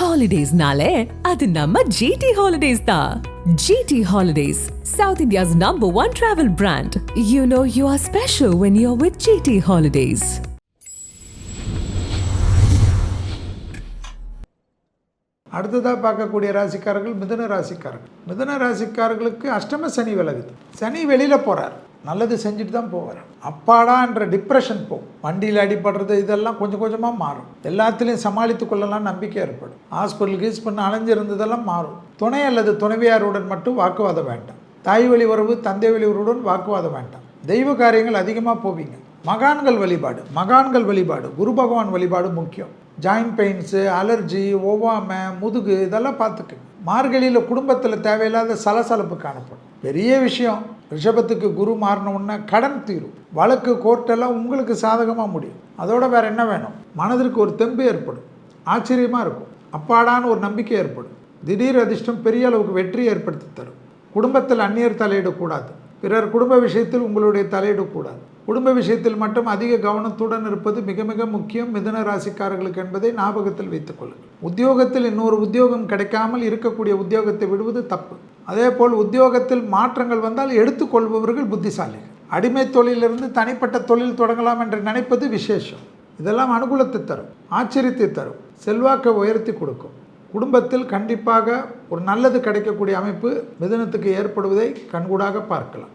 ஹாலிடேஸ்னாலே அது நம்ம ஜிடி ஹாலிடேஸ் தான் GT holidays south India's number one travel brand you know you are special when you are with GT holidays அடுத்ததாக பார்க்கக்கூடிய ராசிக்காரர்கள் மிதன ராசிக்காரர்கள். மிதன ராசிக்காரர்களுக்கு அஷ்டம சனி விலகுது. சனி வெளியில் போகிறார் நல்லது செஞ்சுட்டு தான் போவார். அப்பாடான்ற டிப்ரெஷன் போகும் வண்டியில் அடிபடுறது இதெல்லாம் கொஞ்சம் கொஞ்சமாக மாறும். எல்லாத்துலேயும் சமாளித்து கொள்ளலாம் நம்பிக்கை ஏற்படும். ஹாஸ்பிட்டல் கீஸ் பண்ண அலைஞ்சிருந்ததெல்லாம் மாறும். துணை அல்லது துணைவியாருடன் மட்டும் வாக்குவாதம் வேண்டாம். தாய் வழி உறவு தந்தை வழி உறவுடன் வாக்குவாதம் வேண்டாம். தெய்வ காரியங்கள் அதிகமாக போவீங்க. மகான்கள் வழிபாடு மகான்கள் வழிபாடு குரு பகவான் வழிபாடு முக்கியம். ஜாயிண்ட் பெயின்ஸு அலர்ஜி ஒவ்வாமை முதுகு இதெல்லாம் பார்த்துக்குங்க. மார்கழியில் குடும்பத்தில் தேவையில்லாத சலசலப்பு காணப்படும். பெரிய விஷயம். ரிஷபத்துக்கு குரு மாறினோன்னா கடன் தீரும். வழக்கு கோர்ட்டெல்லாம் உங்களுக்கு சாதகமாக முடியும். அதோட வேறு என்ன வேணும்? மனதிற்கு ஒரு தெம்பு ஏற்படும். ஆச்சரியமாக இருக்கும். அப்பாடான்னு ஒரு நம்பிக்கை ஏற்படும். திடீர் அதிர்ஷ்டம் பெரிய அளவுக்கு வெற்றி ஏற்படுத்தி தரும். குடும்பத்தில் அந்நியர் தலையிடக்கூடாது. பிறர் குடும்ப விஷயத்தில் உங்களுடைய தலையிடக்கூடாது. குடும்ப விஷயத்தில் மட்டும் அதிக கவனத்துடன் இருப்பது மிக மிக முக்கியம். மிதுன ராசிக்காரர்களுக்கு என்பதை ஞாபகத்தில் வைத்துக்கொள்ளுங்கள் உத்தியோகத்தில் இன்னொரு உத்தியோகம் கிடைக்காமல் இருக்கக்கூடிய உத்தியோகத்தை விடுவது தப்பு. அதே போல் உத்தியோகத்தில் மாற்றங்கள் வந்தால் எடுத்துக்கொள்பவர்கள் புத்திசாலிகள். அடிமை தொழிலிருந்து தனிப்பட்ட தொழில் தொடங்கலாம் என்று நினைப்பது விசேஷம். இதெல்லாம் அனுகூலத்தை தரும் ஆச்சரியத்தை தரும் செல்வாக்கை உயர்த்தி கொடுக்கும். குடும்பத்தில் கண்டிப்பாக ஒரு நல்லது கிடைக்கக்கூடிய அமைப்பு மிதுனத்துக்கு ஏற்படுவதை கண்கூடாக பார்க்கலாம்.